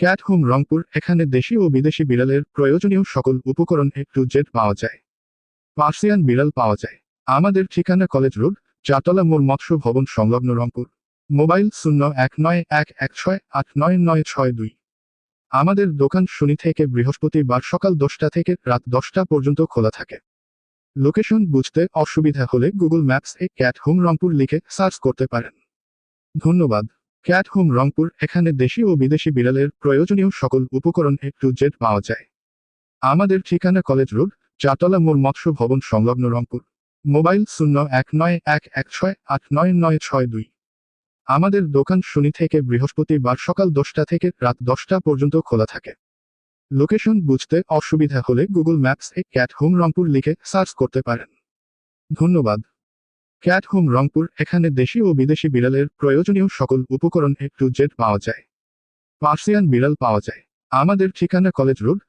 Cat home Rangpur, এখানে দেশি ও বিদেশি বিড়ালের প্রয়োজনীয় সকল উপকরণ এ টু জেড পাওয়া যায়। পার্সিয়ান বিড়াল পাওয়া যায়। আমাদের ঠিকানা কলেজ রোড, চারতলা মোড় মৎস্য ভবন সংলগ্ন রংপুর। মোবাইল শূন্য এক নয় এক এক ছয় আট নয় নয় ছয় দুই। আমাদের দোকান শনি থেকে বৃহস্পতিবার সকাল দশটা থেকে রাত দশটা পর্যন্ত খোলা থাকে। লোকেশন বুঝতে অসুবিধা হলে গুগল ম্যাপস এ ক্যাট হোম রংপুর লিখে সার্চ করতে পারেন। ধন্যবাদ। ক্যাট হোম রংপুর, এখানে দেশি ও বিদেশি বিড়ালের প্রয়োজনীয় সকল উপকরণ এ টু জেড পাওয়া যায়। আমাদের ঠিকানা কলেজ রোড, চারতলা মোড় মৎস্য ভবন সংলগ্ন রংপুর। মোবাইল শূন্য এক নয় এক এক ছয় আট নয় নয় ছয় দুই। আমাদের দোকান শনি থেকে বৃহস্পতিবার সকাল দশটা থেকে রাত দশটা পর্যন্ত খোলা থাকে। লোকেশন বুঝতে অসুবিধা হলে গুগল ম্যাপস এ ক্যাট হোম রংপুর লিখে সার্চ করতে পারেন। ধন্যবাদ। ক্যাট হোম রংপুর, এখানে দেশি ও বিদেশি বিড়ালের প্রয়োজনীয় সকল উপকরণ এ টু জেড পাওয়া যায়। পার্সিয়ান বিড়াল পাওয়া যায়। আমাদের ঠিকানা কলেজ রোড